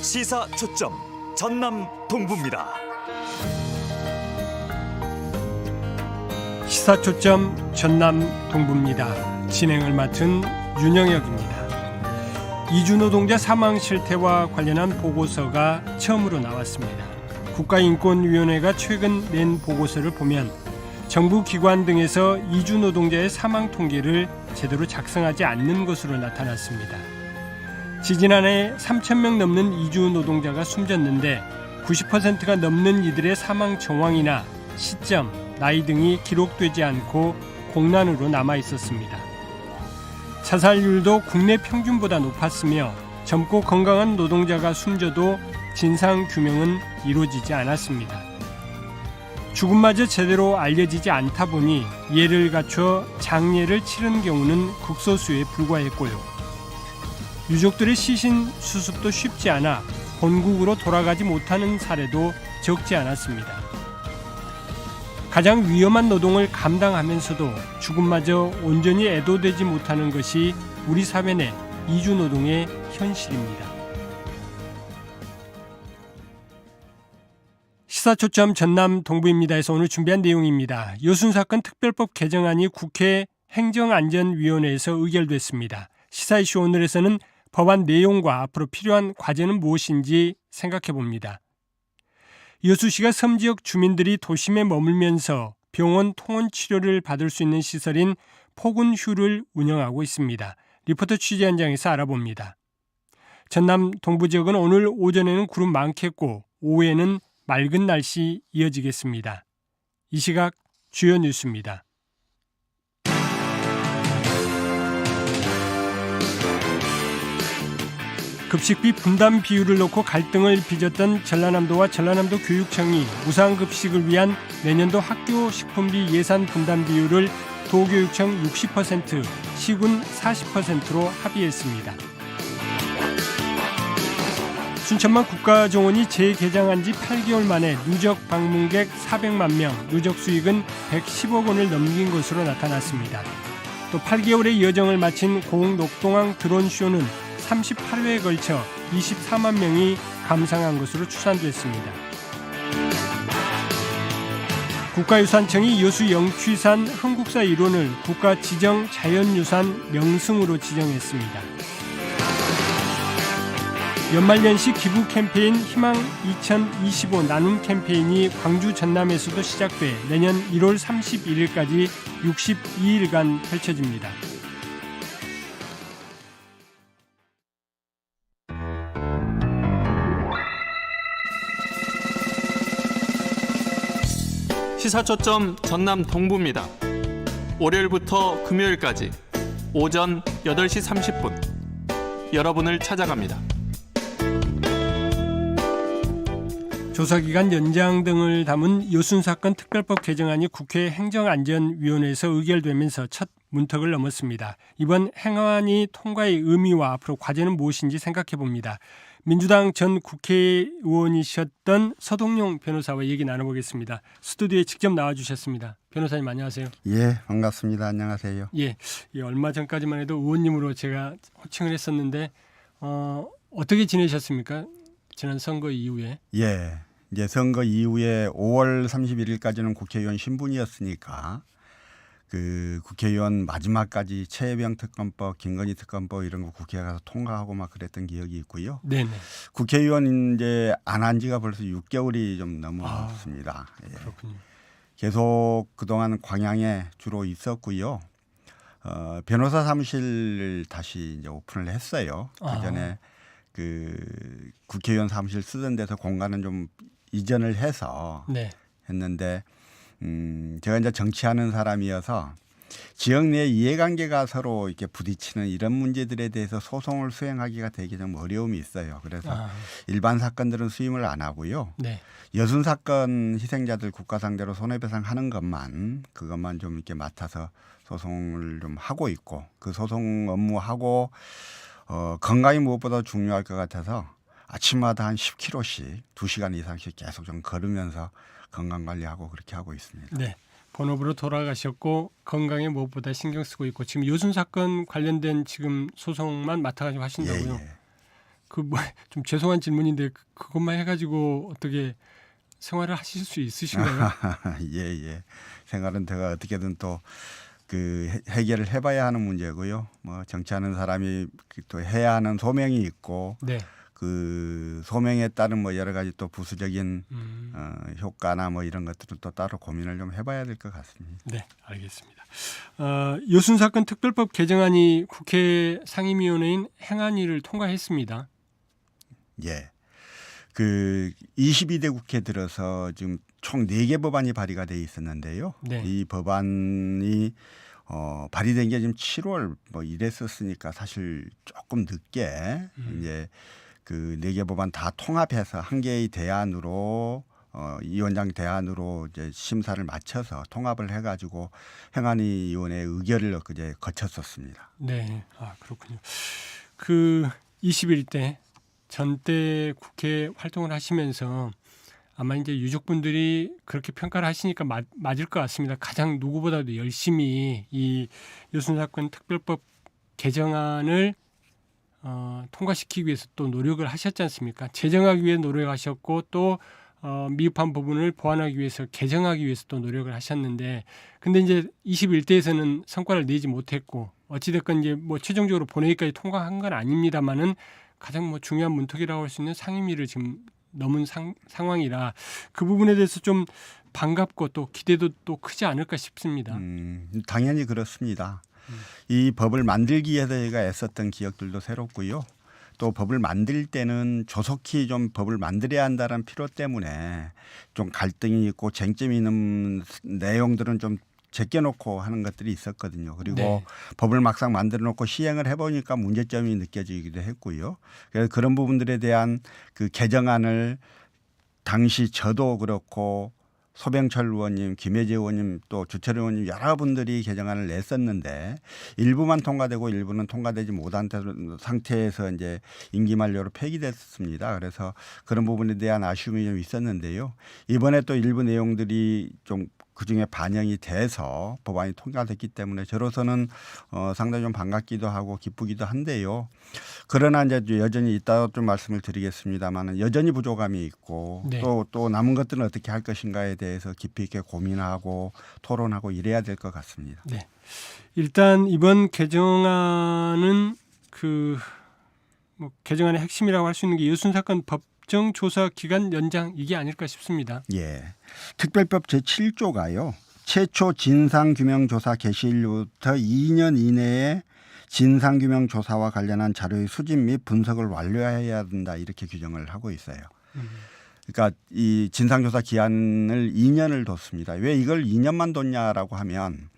시사 초점 전남 동부입니다. 시사 초점 전남 동부입니다. 진행을 맡은 윤영혁입니다. 이주 노동자 사망 실태와 관련한 보고서가 처음으로 나왔습니다. 국가인권위원회가 최근 낸 보고서를 보면 정부 기관 등에서 이주 노동자의 사망 통계를 제대로 작성하지 않는 것으로 나타났습니다. 지지난해 3천 명 넘는 이주 노동자가 숨졌는데 90%가 넘는 이들의 사망 정황이나 시점, 나이 등이 기록되지 않고 공란으로 남아 있었습니다. 자살률도 국내 평균보다 높았으며 젊고 건강한 노동자가 숨져도 진상 규명은 이루어지지 않았습니다. 죽음마저 제대로 알려지지 않다 보니 예를 갖춰 장례를 치른 경우는 극소수에 불과했고요. 유족들의 시신 수습도 쉽지 않아 본국으로 돌아가지 못하는 사례도 적지 않았습니다. 가장 위험한 노동을 감당하면서도 죽음마저 온전히 애도되지 못하는 것이 우리 사회 내 이주 노동의 현실입니다. 시사초점 전남 동부입니다에서 오늘 준비한 내용입니다. 여순 사건 특별법 개정안이 국회 행정안전위원회에서 의결됐습니다. 시사 이슈 오늘에서는 법안 내용과 앞으로 필요한 과제는 무엇인지 생각해 봅니다. 여수 씨가 섬 지역 주민들이 도심에 머물면서 병원 통원 치료를 받을 수 있는 시설인 포근휴를 운영하고 있습니다. 리포터 취재 현장에서 알아봅니다. 전남 동부 지역은 오늘 오전에는 구름 많겠고 오후에는 맑은 날씨 이어지겠습니다. 이 시각 주요 뉴스입니다. 급식비 분담 비율을 놓고 갈등을 빚었던 전라남도와 전라남도 교육청이 무상급식을 위한 내년도 학교 식품비 예산 분담 비율을 도교육청 60%, 시군 40%로 합의했습니다. 순천만 국가정원이 재개장한 지 8개월 만에 누적 방문객 400만 명, 누적 수익은 110억 원을 넘긴 것으로 나타났습니다. 또 8개월의 여정을 마친 고흥 녹동항 드론쇼는 38회에 걸쳐 24만 명이 감상한 것으로 추산됐습니다. 국가유산청이 여수 영취산 흥국사 일원을 국가 지정 자연유산 명승으로 지정했습니다. 연말연시 기부 캠페인 희망 2025 나눔 캠페인이 광주 전남에서도 시작돼 내년 1월 31일까지 62일간 펼쳐집니다. 시사초점 전남 동부입니다. 월요일부터 금요일까지 오전 8시 30분 여러분을 찾아갑니다. 조사기간 연장 등을 담은 여순 사건 특별법 개정안이 국회 행정안전위원회에서 의결되면서 첫 문턱을 넘었습니다. 이번 행안이 통과의 의미와 앞으로 과제는 무엇인지 생각해 봅니다. 민주당 전 국회의원이셨던 서동용 변호사와 얘기 나눠보겠습니다. 스튜디오에 직접 나와주셨습니다. 변호사님 안녕하세요. 예, 반갑습니다. 안녕하세요. 예, 예, 얼마 전까지만 해도 의원님으로 제가 호칭을 했었는데 어, 어떻게 지내셨습니까? 지난 선거 이후에. 예, 이제 선거 이후에 5월 31일까지는 국회의원 신분이었으니까 그 국회의원 마지막까지 최혜병 특검법, 김건희 특검법 이런 거 국회에 가서 통과하고 막 그랬던 기억이 있고요. 네네. 국회의원 이제 안 한 지가 벌써 6개월이 좀 넘었습니다. 예. 그렇군요. 계속 그동안 광양에 주로 있었고요. 어, 변호사 사무실을 다시 이제 오픈을 했어요. 아. 그 전에 그 국회의원 사무실 쓰던 데서 공간은 좀 이전을 해서 네. 했는데 음, 제가 이제 정치하는 사람이어서 지역 내 이해관계가 서로 이렇게 부딪히는 이런 문제들에 대해서 소송을 수행하기가 되게 좀 어려움이 있어요. 그래서 아, 일반 사건들은 수임을 안 하고요. 네. 여순 사건 희생자들 국가 상대로 손해배상 하는 것만 그것만 좀 이렇게 맡아서 소송을 좀 하고 있고 그 소송 업무하고 어 건강이 무엇보다 중요할 것 같아서 아침마다 한 10km씩 2시간 이상씩 계속 좀 걸으면서 건강 관리하고 그렇게 하고 있습니다. 네. 본업으로 돌아가셨고 건강에 무엇보다 신경 쓰고 있고 지금 요순 사건 관련된 지금 소송만 맡아가지고 예, 하신다고요. 예. 그뭐 좀 죄송한 질문인데 그- 그것만 해가지고 어떻게 생활을 하실 수 있으신가요? 예, 예. 생활은 제가 어떻게든 또 그 해결을 해봐야 하는 문제고요. 뭐 정치하는 사람이 그또 해야 하는 소명이 있고 네. 그 소명에 따른 뭐 여러 가지 또 부수적인 음, 어, 효과나 뭐 이런 것들은 또 따로 고민을 좀 해봐야 될 것 같습니다. 네, 알겠습니다. 어, 요순 사건 특별법 개정안이 국회 상임위원회인 행안위를 통과했습니다. 예. 그 22대 국회 들어서 지금 총 4개 법안이 발의가 돼 있었는데요. 네. 이 법안이 어 발의된 게 지금 7월 뭐 이랬었으니까 사실 조금 늦게 음. 이제 그 네 개 법안 다 통합해서 한 개의 대안으로 어, 이 원장 대안으로 이제 심사를 마쳐서 통합을 해가지고 행안위 위원회 의결을 그제 거쳤었습니다. 네, 아 그렇군요. 그 21대 전때 국회 활동을 하시면서 아마 이제 유족분들이 그렇게 평가를 하시니까 맞, 맞을 것 같습니다. 가장 누구보다도 열심히 이 요순 사건 특별법 개정안을 어, 통과시키기 위해서 또 노력을 하셨지 않습니까? 제정하기 위해 노력하셨고 또 어, 미흡한 부분을 보완하기 위해서 개정하기 위해서 또 노력을 하셨는데 근데 이제 21대에서는 성과를 내지 못했고 어찌됐건 이제 뭐 최종적으로 본회의까지 통과한 건 아닙니다만은 가장 뭐 중요한 문턱이라고 할 수 있는 상임위를 지금 넘은 상, 상황이라 그 부분에 대해서 좀 반갑고 또 기대도 또 크지 않을까 싶습니다. 음, 당연히 그렇습니다. 이 법을 만들기 위해서 저희가 애썼던 기억들도 새롭고요. 또 법을 만들 때는 조속히 좀 법을 만들어야 한다는 필요 때문에 좀 갈등이 있고 쟁점이 있는 내용들은 좀 제껴놓고 하는 것들이 있었거든요. 그리고 네. 법을 막상 만들어 놓고 시행을 해보니까 문제점이 느껴지기도 했고요. 그래서 그런 부분들에 대한 그 개정안을 당시 저도 그렇고 소병철 의원님, 김혜재 의원님 또 주철 의원님 여러 분들이 개정안을 냈었는데 일부만 통과되고 일부는 통과되지 못한 상태에서 이제 임기 만료로 폐기됐습니다. 그래서 그런 부분에 대한 아쉬움이 좀 있었는데요. 이번에 또 일부 내용들이 좀 그중에 반영이 돼서 법안이 통과됐기 때문에 저로서는 어, 상당히 좀 반갑기도 하고 기쁘기도 한데요. 그러나 이제 여전히 이따 좀 말씀을 드리겠습니다만은 여전히 부족함이 있고 네. 또또 남은 것들은 어떻게 할 것인가에 대해서 깊이 있게 고민하고 토론하고 이래야 될 것 같습니다. 네. 일단 이번 개정안은 그 뭐 개정안의 핵심이라고 할 수 있는 게 요순 사건 법 정 조사 기간 연장 이게 아닐까 싶습니다. 예. 특별법 제7조가요. 최초 진상규명조사 개시일부터 2년 이내에 진상규명 조사와 관련한 자료의 수집 및 분석을 완료해야 된다 이렇게 규정을 하고 있어요. 그러니까 이 진상조사 기한을 2년을 뒀습니다. 왜 이걸 2년만 뒀냐라고 하면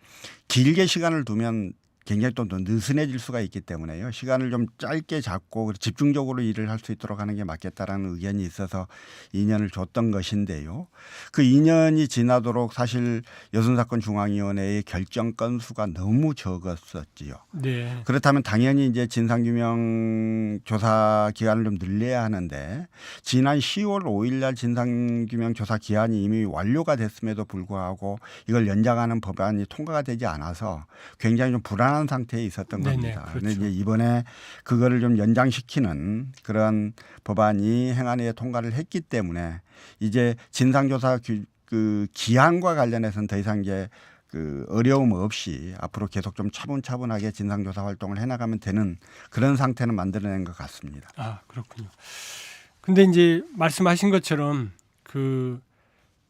길게 시간을 두면 굉장히 또 느슨해질 수가 있기 때문에요. 시간을 좀 짧게 잡고 집중적으로 일을 할 수 있도록 하는 게 맞겠다라는 의견이 있어서 2년을 줬던 것인데요. 그 2년이 지나도록 사실 여순사건 중앙위원회의 결정 건수가 너무 적었었지요. 네. 그렇다면 당연히 이제 진상규명 조사 기간을 좀 늘려야 하는데 지난 10월 5일 날 진상규명 조사 기한이 이미 완료가 됐음에도 불구하고 이걸 연장하는 법안이 통과가 되지 않아서 굉장히 좀 불안 한 상태에 있었던 네네, 겁니다. 그런데 그렇죠. 이제 이번에 그거를 좀 연장시키는 그런 법안이 행안위에 통과를 했기 때문에 이제 진상조사 규, 그 기한과 관련해서는 더 이상 이제 그 어려움 없이 앞으로 계속 좀 차분차분하게 진상조사 활동을 해나가면 되는 그런 상태는 만들어낸 것 같습니다. 아 그렇군요. 근데 이제 말씀하신 것처럼 그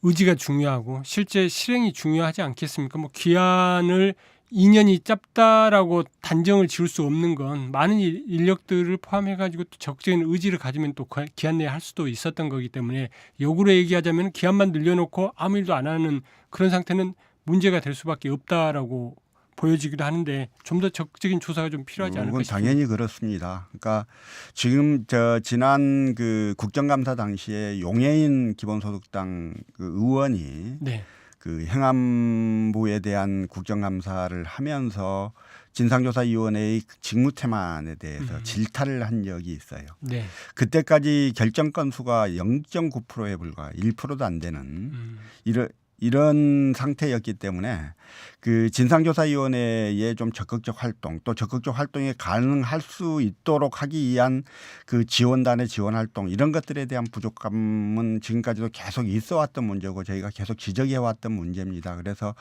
의지가 중요하고 실제 실행이 중요하지 않겠습니까? 뭐 기한을 2년이 짧다라고 단정을 지을 수 없는 건 많은 일- 인력들을 포함해 가지고 또 적극적인 의지를 가지면 또그 기한 내에 할 수도 있었던 거기 때문에 역으로 얘기하자면 기한만 늘려놓고 아무 일도 안 하는 그런 상태는 문제가 될 수밖에 없다라고 보여지기도 하는데 좀 더 적극적인 조사가 좀 필요하지 않을까 그건 싶습니다. 당연히 그렇습니다. 그러니까 지금 저 지난 그 국정감사 당시에 용해인 기본소득당 그 의원이 네. 그 행안부에 대한 국정감사를 하면서 진상조사위원회의 직무 태만에 대해서 음. 질타를 한 적이 있어요. 네. 그때까지 결정 건수가 0.9%에 불과 1%도 안 되는 음. 이런 이런 상태였기 때문에 그 진상조사위원회의 좀 적극적 활동 또 적극적 활동이 가능할 수 있도록 하기 위한 그 지원단의 지원 활동 이런 것들에 대한 부족함은 지금까지도 계속 있어 왔던 문제고 저희가 계속 지적해 왔던 문제입니다. 그래서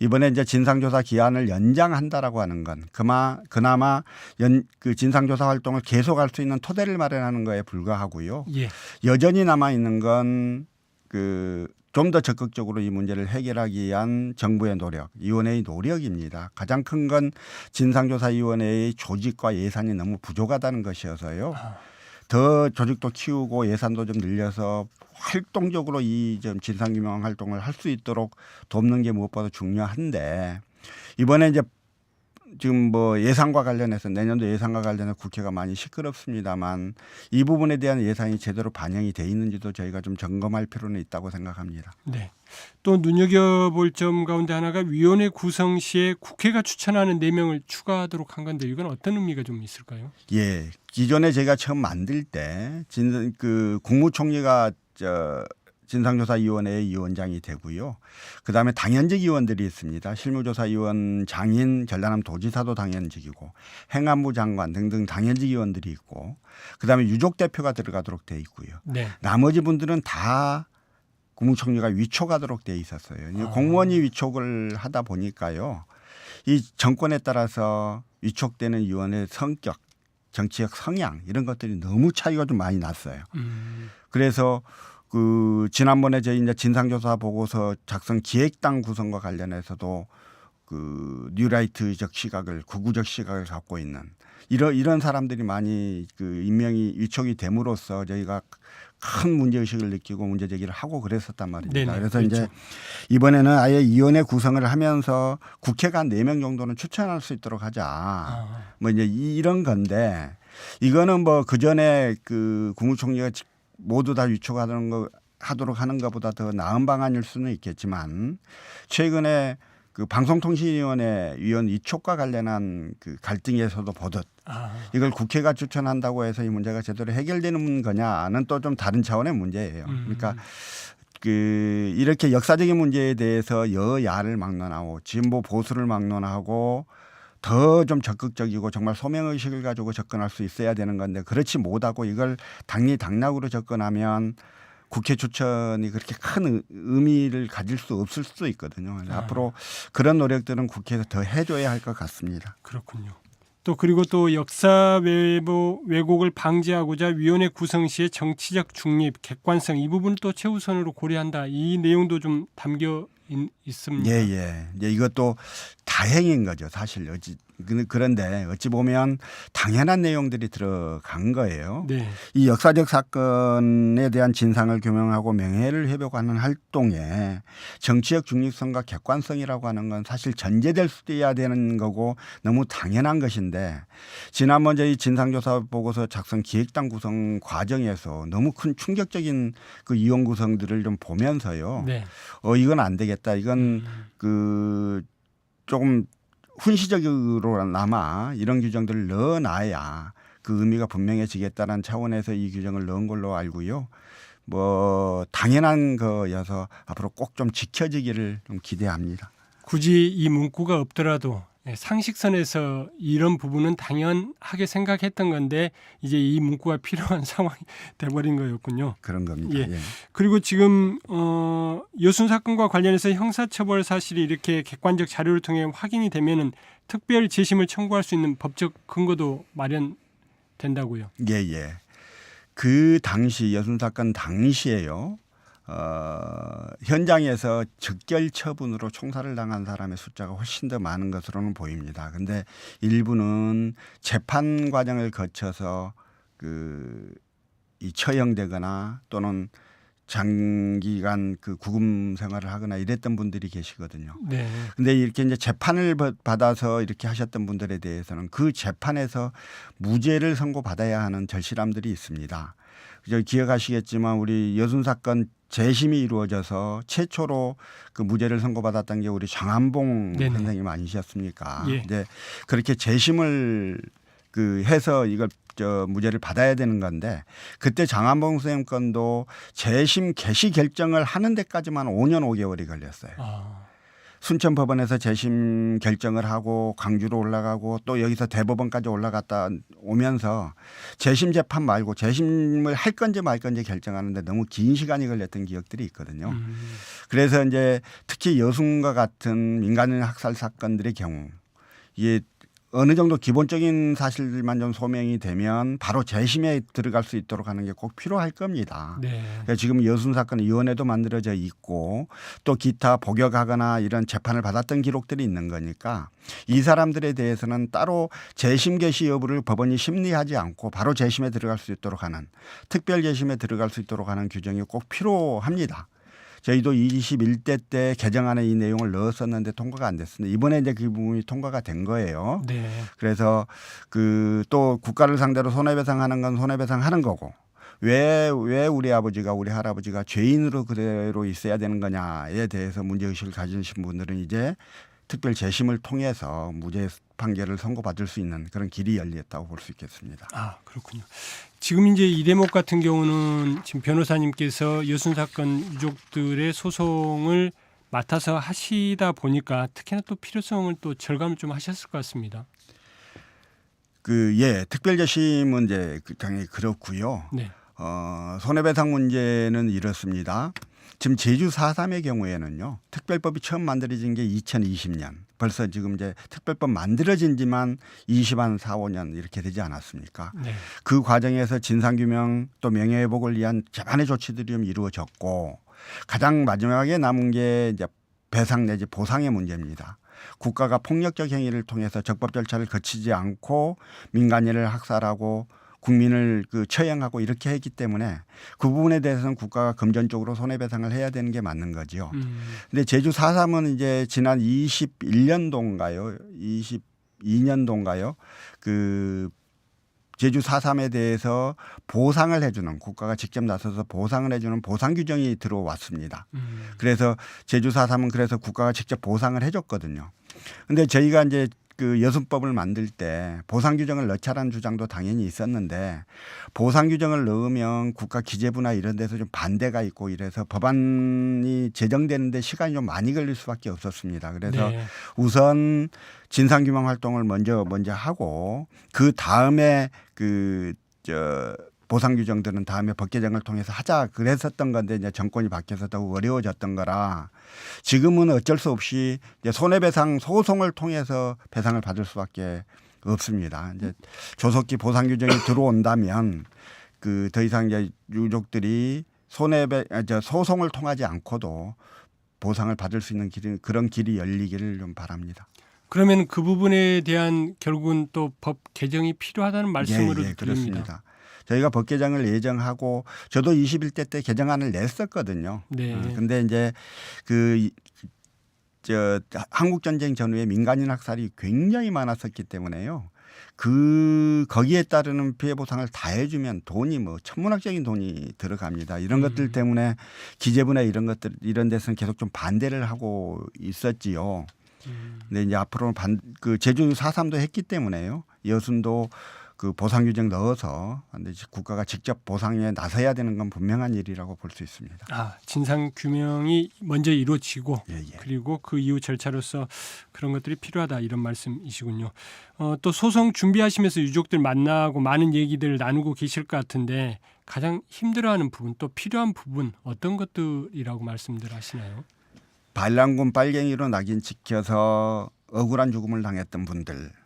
이번에 이제 진상조사 기한을 연장한다라고 하는 건 그마 그나마 연 그 진상조사 활동을 계속할 수 있는 토대를 마련하는 거에 불과하고요. 예. 여전히 남아 있는 건그 좀 더 적극적으로 이 문제를 해결하기 위한 정부의 노력, 위원회의 노력입니다. 가장 큰 건 진상조사위원회의 조직과 예산이 너무 부족하다는 것이어서요. 더 조직도 키우고 예산도 좀 늘려서 활동적으로 이 좀 진상규명 활동을 할 수 있도록 돕는 게 무엇보다 중요한데 이번에 이제 지금 뭐 예산과 관련해서 내년도 예산과 관련해서 국회가 많이 시끄럽습니다만 이 부분에 대한 예산이 제대로 반영이 돼 있는지도 저희가 좀 점검할 필요는 있다고 생각합니다. 네. 또 눈여겨볼 점 가운데 하나가 위원회 구성 시에 국회가 추천하는 네명을 추가하도록 한 건데 이건 어떤 의미가 좀 있을까요? 예, 기존에 제가 처음 만들 때 진 그 국무총리가 저 진상조사위원회의 위원장이 되고요. 그 다음에 당연직 위원들이 있습니다. 실무조사위원 장인 전라남 도지사도 당연직이고 행안부 장관 등등 당연직 위원들이 있고 그 다음에 유족 대표가 들어가도록 돼 있고요. 네. 나머지 분들은 다 국무총리가 위촉하도록 돼 있었어요. 아. 공무원이 위촉을 하다 보니까요. 이 정권에 따라서 위촉되는 위원의 성격, 정치적 성향 이런 것들이 너무 차이가 좀 많이 났어요. 음, 그래서 그 지난번에 저희 이제 진상조사 보고서 작성 기획당 구성과 관련해서도 그 뉴라이트적 시각을 구구적 시각을 갖고 있는 이런 이런 사람들이 많이 그 임명이 위촉이 됨으로써 저희가 큰 문제 의식을 느끼고 문제 제기를 하고 그랬었단 말입니다. 네네, 그래서 그렇죠. 이제 이번에는 아예 위원회 구성을 하면서 국회가 네 명 정도는 추천할 수 있도록 하자. 아, 뭐 이제 이- 이런 건데 이거는 뭐 그 전에 그 국무총리가 직- 모두 다 위촉하는 거 하도록 하는 것보다 더 나은 방안일 수는 있겠지만 최근에 그 방송통신위원회 위원 위촉과 관련한 그 갈등에서도 보듯 아, 이걸 국회가 추천한다고 해서 이 문제가 제대로 해결되는 거냐는 또 좀 다른 차원의 문제예요. 음. 그러니까 그 이렇게 역사적인 문제에 대해서 여야를 막론하고 진보 보수를 막론하고 더 좀 적극적이고 정말 소명 의식을 가지고 접근할 수 있어야 되는 건데 그렇지 못하고 이걸 당리 당락으로 접근하면 국회 추천이 그렇게 큰 의- 의미를 가질 수 없을 수도 있거든요. 아. 앞으로 그런 노력들은 국회에서 더 해줘야 할 것 같습니다. 그렇군요. 또 그리고 또 역사 왜보, 왜곡을 방지하고자 위원회 구성 시에 정치적 중립, 객관성 이 부분을 또 최우선으로 고려한다. 이 내용도 좀 담겨 있, 있습니다. 예, 예. 이제 이것도 다행인 거죠, 사실. 어찌 그- 그런데 어찌 보면 당연한 내용들이 들어간 거예요. 네. 이 역사적 사건에 대한 진상을 규명하고 명예를 회복하는 활동에 정치적 중립성과 객관성이라고 하는 건 사실 전제될 수도 있어야 되는 거고 너무 당연한 것인데 지난번 저희 진상조사 보고서 작성 기획당 구성 과정에서 너무 큰 충격적인 그 이용 구성들을 좀 보면서요. 네. 어 이건 안 되겠다. 이건 음, 그 조금 훈시적으로나마 이런 규정들을 넣어놔야 그 의미가 분명해지겠다는 차원에서 이 규정을 넣은 걸로 알고요. 뭐 당연한 거여서 앞으로 꼭 좀 지켜지기를 좀 기대합니다. 굳이 이 문구가 없더라도 예, 상식선에서 이런 부분은 당연하게 생각했던 건데 이제 이 문구가 필요한 상황이 돼버린 거였군요. 그런 겁니다. 예. 예. 그리고 지금 어, 여순 사건과 관련해서 형사처벌 사실이 이렇게 객관적 자료를 통해 확인이 되면은 특별 재심을 청구할 수 있는 법적 근거도 마련된다고요. 예, 예. 그 당시 여순 사건 당시에요. 어, 현장에서 즉결 처분으로 총살을 당한 사람의 숫자가 훨씬 더 많은 것으로는 보입니다. 근데 일부는 재판 과정을 거쳐서 그 이 처형되거나 또는 장기간 그 구금 생활을 하거나 이랬던 분들이 계시거든요. 네. 근데 이렇게 이제 재판을 받- 받아서 이렇게 하셨던 분들에 대해서는 그 재판에서 무죄를 선고받아야 하는 절실함들이 있습니다. 저 기억하시겠지만 우리 여순 사건 재심이 이루어져서 최초로 그 무죄를 선고받았던 게 우리 장한봉 네네. 선생님 아니셨습니까? 예. 이제 그렇게 재심을 그 해서 이걸 저 무죄를 받아야 되는 건데 그때 장한봉 선생님 건도 재심 개시 결정을 하는 데까지만 5년 5개월이 걸렸어요. 아, 순천 법원에서 재심 결정을 하고 광주로 올라가고 또 여기서 대법원까지 올라갔다 오면서 재심 재판 말고 재심을 할 건지 말 건지 결정하는데 너무 긴 시간이 걸렸던 기억들이 있거든요. 음, 그래서 이제 특히 여순과 같은 민간인 학살 사건들의 경우 이게 어느 정도 기본적인 사실들만 좀 소명이 되면 바로 재심에 들어갈 수 있도록 하는 게 꼭 필요할 겁니다. 네. 지금 여순 사건 위원회도 만들어져 있고 또 기타 복역하거나 이런 재판을 받았던 기록들이 있는 거니까 이 사람들에 대해서는 따로 재심 개시 여부를 법원이 심리하지 않고 바로 재심에 들어갈 수 있도록 하는 특별 재심에 들어갈 수 있도록 하는 규정이 꼭 필요합니다. 저희도 21대 때 개정안에 이 내용을 넣었었는데 통과가 안 됐습니다. 이번에 이제 그 부분이 통과가 된 거예요. 네. 그래서 그 또 국가를 상대로 손해배상하는 건 손해배상하는 거고 왜 왜 우리 아버지가 우리 할아버지가 죄인으로 그대로 있어야 되는 거냐에 대해서 문제의식을 가지신 분들은 이제 특별 재심을 통해서 무죄 판결을 선고받을 수 있는 그런 길이 열렸다고 볼 수 있겠습니다. 아 그렇군요. 지금 이제 이 대목 같은 경우는 지금 변호사님께서 여순 사건 유족들의 소송을 맡아서 하시다 보니까 특히나 또 필요성을 또 절감을 좀 하셨을 것 같습니다. 그 예, 특별 재심은 이제 그 당연히 그렇고요. 네. 어, 손해배상 문제는 이렇습니다. 지금 제주 4.3의 경우에는요. 특별법이 처음 만들어진 게 2020년. 벌써 지금 이제 특별법 만들어진 지만 20한 4, 5년 이렇게 되지 않았습니까? 네. 그 과정에서 진상규명 또 명예회복을 위한 재반의 조치들이 좀 이루어졌고 가장 마지막에 남은 게 이제 배상 내지 보상의 문제입니다. 국가가 폭력적 행위를 통해서 적법 절차를 거치지 않고 민간인을 학살하고 국민을 그 처형하고 이렇게 했기 때문에 그 부분에 대해서는 국가가 금전적으로 손해배상을 해야 되는 게 맞는 거지요. 음, 근데 제주 4.3은 이제 지난 21년도인가요? 22년도인가요? 그 제주 4.3에 대해서 보상을 해주는 국가가 직접 나서서 보상을 해주는 보상 규정이 들어왔습니다. 음, 그래서 제주 4.3은 그래서 국가가 직접 보상을 해줬거든요. 근데 저희가 이제 그 여순법을 만들 때 보상 규정을 넣자라는 주장도 당연히 있었는데 보상 규정을 넣으면 국가 기재부나 이런 데서 좀 반대가 있고 이래서 법안이 제정되는데 시간이 좀 많이 걸릴 수밖에 없었습니다. 그래서 네. 우선 진상규명 활동을 먼저 먼저 하고 그 다음에 그저 보상 규정들은 다음에 법 개정을 통해서 하자 그랬었던 건데 이제 정권이 바뀌어서 더욱 어려워졌던 거라 지금은 어쩔 수 없이 이제 손해배상 소송을 통해서 배상을 받을 수밖에 없습니다. 이제 조속히 보상 규정이 들어온다면 그 더 이상 이제 유족들이 손해배 아, 저 소송을 통하지 않고도 보상을 받을 수 있는 길이 그런 길이 열리기를 좀 바랍니다. 그러면 그 부분에 대한 결국은 또 법 개정이 필요하다는 말씀으로 예, 예, 드립니다. 그렇습니다. 저희가 법 개정을 예정하고 저도 21대 때 개정안을 냈었거든요. 네. 어, 근데 이제 그 저 한국 전쟁 전후에 민간인 학살이 굉장히 많았었기 때문에요. 그 거기에 따르는 피해 보상을 다 해주면 돈이 뭐 천문학적인 돈이 들어갑니다. 이런 음. 것들 때문에 기재부나 이런 것들 이런 데서는 계속 좀 반대를 하고 있었지요. 음, 근데 이제 앞으로는 반, 그 제주 4.3도 했기 때문에요. 여순도 그 보상 규정 넣어서 근데 국가가 직접 보상에 나서야 되는 건 분명한 일이라고 볼 수 있습니다. 아 진상 규명이 먼저 이루어지고 예, 예. 그리고 그 이후 절차로서 그런 것들이 필요하다 이런 말씀이시군요. 어, 또 소송 준비하시면서 유족들 만나고 많은 얘기들 나누고 계실 것 같은데 가장 힘들어하는 부분 또 필요한 부분 어떤 것들이라고 말씀들 하시나요? 반란군 빨갱이로 낙인 찍혀서 억울한 죽음을 당했던 분들 이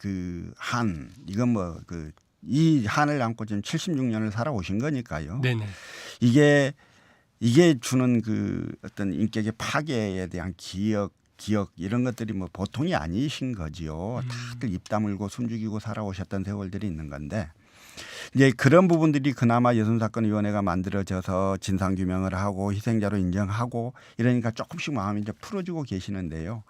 그 한 이건 뭐그 이 한을 안고 지금 76년을 살아오신 거니까요. 네네. 이게 이게 주는 그 어떤 인격의 파괴에 대한 기억 기억 이런 것들이 뭐 보통이 아니신 거지요. 음. 다들 입 다물고 숨죽이고 살아오셨던 세월들이 있는 건데 이제 그런 부분들이 그나마 여순사건위원회가 만들어져서 진상 규명을 하고 희생자로 인정하고 이러니까 조금씩 마음이 이제 풀어지고 계시는데요.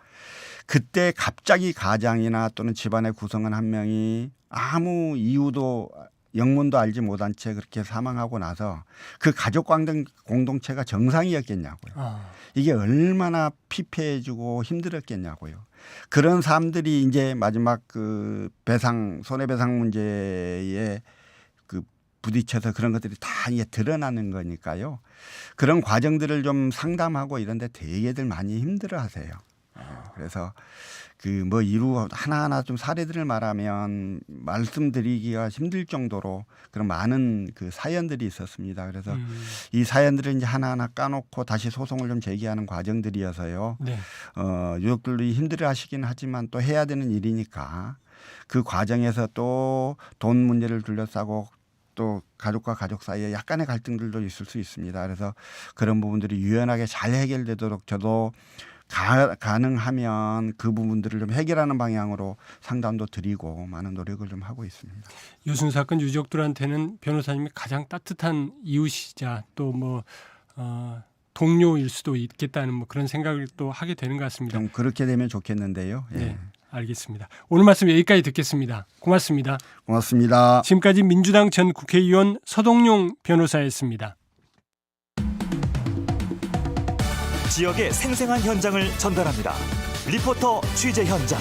그때 갑자기 가장이나 또는 집안의 구성원 한 명이 아무 이유도 영문도 알지 못한 채 그렇게 사망하고 나서 그 가족 공동, 공동체가 정상이었겠냐고요. 아, 이게 얼마나 피폐해지고 힘들었겠냐고요. 그런 사람들이 이제 마지막 그 배상 손해배상 문제에 그 부딪혀서 그런 것들이 다 이게 드러나는 거니까요. 그런 과정들을 좀 상담하고 이런데 되게들 많이 힘들어하세요. 어, 그래서 그 뭐 이루 하나하나 좀 사례들을 말하면 말씀드리기가 힘들 정도로 그런 많은 그 사연들이 있었습니다. 그래서 음, 이 사연들을 이제 하나하나 까놓고 다시 소송을 좀 제기하는 과정들이어서요. 네. 어, 유족들이 힘들어 하시긴 하지만 또 해야 되는 일이니까 그 과정에서 또 돈 문제를 둘러싸고 또 가족과 가족 사이에 약간의 갈등들도 있을 수 있습니다. 그래서 그런 부분들이 유연하게 잘 해결되도록 저도 가, 가능하면 그 부분들을 좀 해결하는 방향으로 상담도 드리고 많은 노력을 좀 하고 있습니다. 요순 사건 유족들한테는 변호사님이 가장 따뜻한 이웃이자 또뭐 어, 동료일 수도 있겠다는 뭐 그런 생각을 또 하게 되는 것 같습니다. 좀 그렇게 되면 좋겠는데요. 예. 네, 알겠습니다. 오늘 말씀 여기까지 듣겠습니다. 고맙습니다. 고맙습니다. 지금까지 민주당 전 국회의원 서동용 변호사였습니다. 지역의 생생한 현장을 전달합니다. 리포터 취재 현장.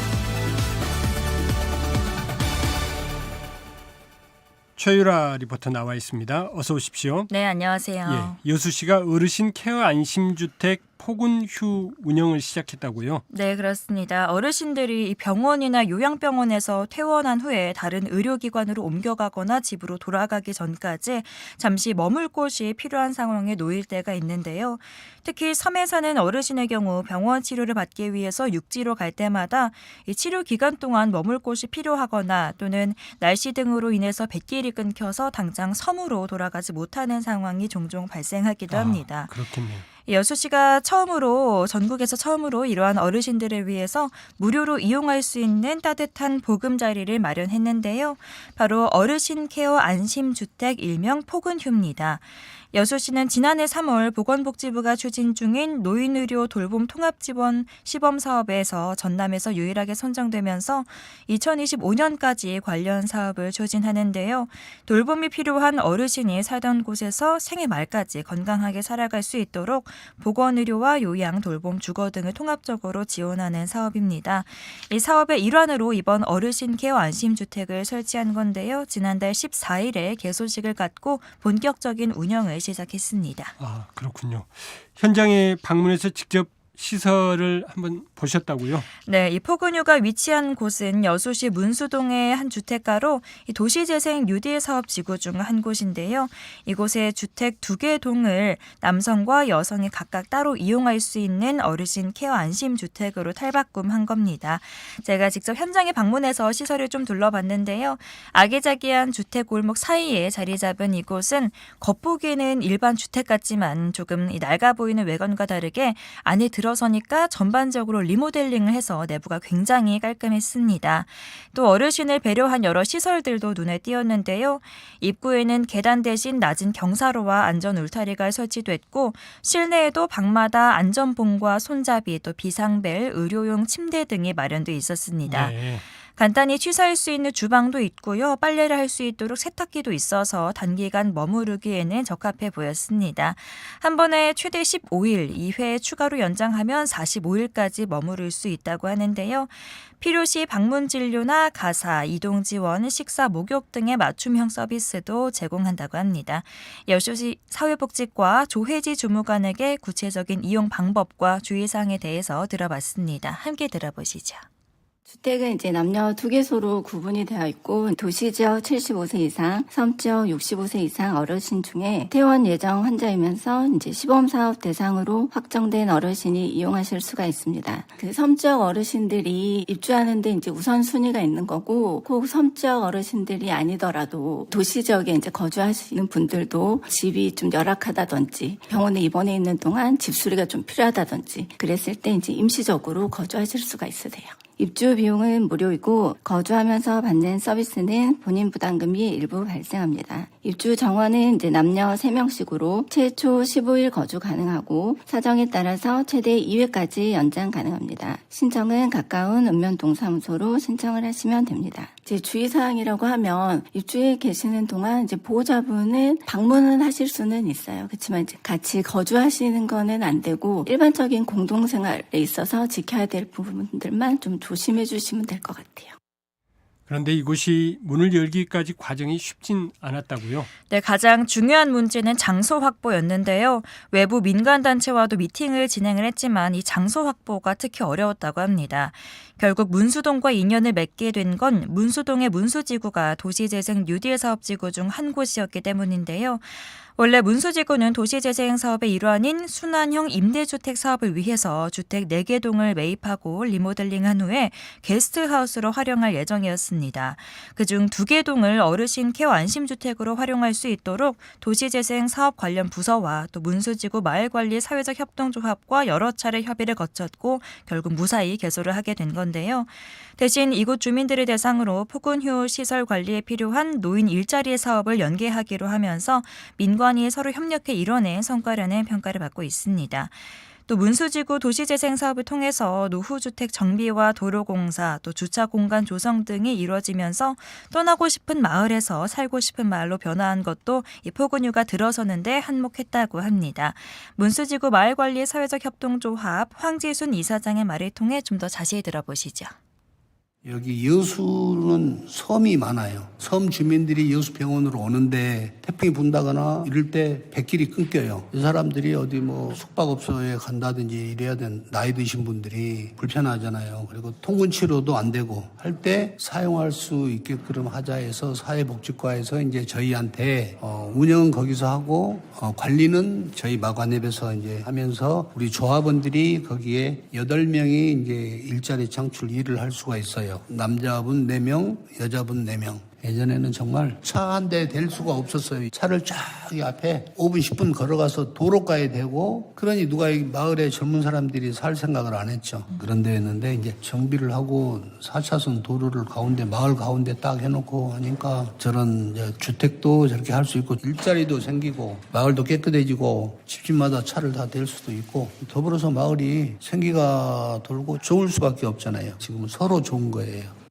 최유라 리포터 나와 있습니다. 어서 오십시오. 네, 안녕하세요. 예, 여수 씨가 어르신 케어 안심주택 포근휴 운영을 시작했다고요. 네, 그렇습니다. 어르신들이 이 병원이나 요양병원에서 퇴원한 후에 다른 의료기관으로 옮겨가거나 집으로 돌아가기 전까지 잠시 머물 곳이 필요한 상황에 놓일 때가 있는데요. 특히 섬에 사는 어르신의 경우 병원 치료를 받기 위해서 육지로 갈 때마다 이 치료 기간 동안 머물 곳이 필요하거나 또는 날씨 등으로 인해서 뱃길이 끊겨서 당장 섬으로 돌아가지 못하는 상황이 종종 발생하기도 합니다. 아, 그렇겠네요. 여수 씨가 처음으로 전국에서 처음으로 이러한 어르신들을 위해서 무료로 이용할 수 있는 따뜻한 보금자리를 마련했는데요. 바로 어르신 케어 안심 주택 일명 포근휴입니다. 여수 씨는 지난해 3월 보건복지부가 추진 중인 노인의료 돌봄 통합지원 시범 사업에서 전남에서 유일하게 선정되면서 2025년까지 관련 사업을 추진하는데요. 돌봄이 필요한 어르신이 살던 곳에서 생애 말까지 건강하게 살아갈 수 있도록 보건의료와 요양, 돌봄, 주거 등을 통합적으로 지원하는 사업입니다. 이 사업의 일환으로 이번 어르신 케어 안심주택을 설치한 건데요. 지난달 14일에 개소식을 갖고 본격적인 운영을 시작했습니다. 아 그렇군요. 현장에 방문해서 직접 시설을 한번 보셨다고요? 네, 이 포근유가 위치한 곳은 여수시 문수동의 한 주택가로 이 도시재생 뉴딜 사업 지구 중 한 곳인데요. 이곳에 주택 두 개 동을 남성과 여성이 각각 따로 이용할 수 있는 어르신 케어 안심 주택으로 탈바꿈한 겁니다. 제가 직접 현장에 방문해서 시설을 좀 둘러봤는데요. 아기자기한 주택 골목 사이에 자리 잡은 이곳은 겉보기에는 일반 주택 같지만 조금 이 낡아 보이는 외관과 다르게 안에 들 어서니까 전반적으로 리모델링을 해서 내부가 굉장히 깔끔했습니다. 또 어르신을 배려한 여러 시설들도 눈에 띄었는데요. 입구에는 계단 대신 낮은 경사로와 안전 울타리가 설치됐고 실내에도 방마다 안전봉과 손잡이 또 비상벨, 의료용 침대 등이 마련돼 있었습니다. 네. 간단히 취사할 수 있는 주방도 있고요. 빨래를 할 수 있도록 세탁기도 있어서 단기간 머무르기에는 적합해 보였습니다. 한 번에 최대 15일, 2회 추가로 연장하면 45일까지 머무를 수 있다고 하는데요. 필요시 방문 진료나 가사, 이동 지원, 식사, 목욕 등의 맞춤형 서비스도 제공한다고 합니다. 여수시 사회복지과 조혜지 주무관에게 구체적인 이용 방법과 주의사항에 대해서 들어봤습니다. 함께 들어보시죠. 주택은 이제 남녀 두 개소로 구분이 되어 있고 도시 지역 75세 이상, 섬 지역 65세 이상 어르신 중에 퇴원 예정 환자이면서 이제 시범 사업 대상으로 확정된 어르신이 이용하실 수가 있습니다. 그 섬 지역 어르신들이 입주하는데 이제 우선 순위가 있는 거고 혹 섬지역 어르신들이 아니더라도 도시 지역에 이제 거주하시는 분들도 집이 좀 열악하다든지 병원에 입원해 있는 동안 집 수리가 좀 필요하다든지 그랬을 때 이제 임시적으로 거주하실 수가 있으세요. 입주 비용은 무료이고 거주하면서 받는 서비스는 본인 부담금이 일부 발생합니다. 입주 정원은 이제 남녀 3명씩으로 최초 15일 거주 가능하고 사정에 따라서 최대 2회까지 연장 가능합니다. 신청은 가까운 읍면동 사무소로 신청을 하시면 됩니다. 이제 주의사항이라고 하면 입주해 계시는 동안 이제 보호자분은 방문은 하실 수는 있어요. 그렇지만 이제 같이 거주하시는 거는 안 되고 일반적인 공동생활에 있어서 지켜야 될 부분들만 좀 조심해 주시면 될 것 같아요. 그런데 이곳이 문을 열기까지 과정이 쉽진 않았다고요. 네, 가장 중요한 문제는 장소 확보였는데요. 외부 민간 단체와도 미팅을 진행을 했지만 이 장소 확보가 특히 어려웠다고 합니다. 결국 문수동과 인연을 맺게 된 건 문수동의 문수지구가 도시재생 뉴딜 사업지구 중 한 곳이었기 때문인데요. 원래 문수지구는 도시재생 사업의 일환인 순환형 임대주택 사업을 위해서 주택 4개 동을 매입하고 리모델링한 후에 게스트하우스로 활용할 예정이었습니다. 그중 2개 동을 어르신 케어 안심주택으로 활용할 수 있도록 도시재생 사업 관련 부서와 또 문수지구 마을관리 사회적 협동조합과 여러 차례 협의를 거쳤고 결국 무사히 개소를 하게 된 건데요. 대신 이곳 주민들을 대상으로 후 시설 관리에 필요한 노인 일자리 사업을 연계하기로 하면서 민관 이 서로 협력해 이뤄낸 성과라는 평가를 받고 있습니다. 또 문수지구 도시재생 사업을 통해서 노후주택 정비와 도로공사, 또 주차 공간 조성 등이 이루어지면서 떠나고 싶은 마을에서 살고 싶은 마을로 변화한 것도 이 폭운휴가 들어서는데 한몫했다고 합니다. 문수지구 마을관리 사회적 협동조합 황지순 이사장의 말을 통해 좀 더 자세히 들어보시죠. 여기 여수는 섬이 많아요. 섬 주민들이 여수병원으로 오는데 태풍이 분다거나 이럴 때 백길이 끊겨요. 이 사람들이 어디 뭐 숙박업소에 간다든지 이래야 된 나이 드신 분들이 불편하잖아요. 그리고 통근 치료도 안 되고 할 때 사용할 수 있게끔 하자 해서 사회복지과에서 이제 저희한테 어, 운영은 거기서 하고 어, 관리는 저희 마관앱에서 이제 하면서 우리 조합원들이 거기에 여덟 명이 이제 일자리 창출 일을 할 수가 있어요. 남자분 네명 여자분 네명 예전에는 정말 차 한 대 댈 수가 없었어요. 차를 쫙이 앞에 5분, 10분 걸어가서 도로가에 대고 그러니 누가 이 마을에 젊은 사람들이 살 생각을 안 했죠. 그런 데였는데 이제 정비를 하고 4차선 도로를 가운데 마을 가운데 딱 해놓고 하니까 저런 주택도 저렇게 할 수 있고 일자리도 생기고 마을도 깨끗해지고 집집마다 차를 다 댈 수도 있고 더불어서 마을이 생기가 돌고 좋을 수밖에 없잖아요. 지금은 서로 좋은 거예요.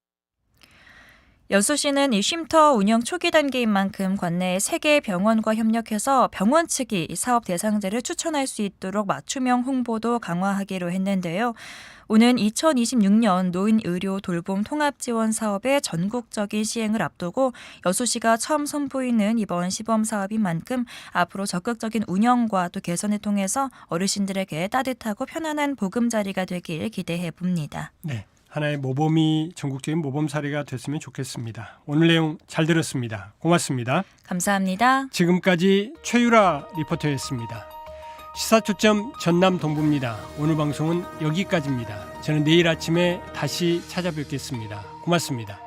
여수시는 이 쉼터 운영 초기 단계인 만큼 관내 세개 병원과 협력해서 병원 측이 이 사업 대상자를 추천할 수 있도록 맞춤형 홍보도 강화하기로 했는데요. 오는 2026년 노인 의료 돌봄 통합 지원 사업의 전국적인 시행을 앞두고 여수시가 처음 선보이는 이번 시범 사업인 만큼 앞으로 적극적인 운영과 또 개선을 통해서 어르신들에게 따뜻하고 편안한 보금자리가 되길 기대해 봅니다. 네. 하나의 모범이 전국적인 모범 사례가 됐으면 좋겠습니다. 오늘 내용 잘 들었습니다. 고맙습니다. 감사합니다. 지금까지 최유라 리포터였습니다. 시사초점 전남 동부입니다. 오늘 방송은 여기까지입니다. 저는 내일 아침에 다시 찾아뵙겠습니다. 고맙습니다.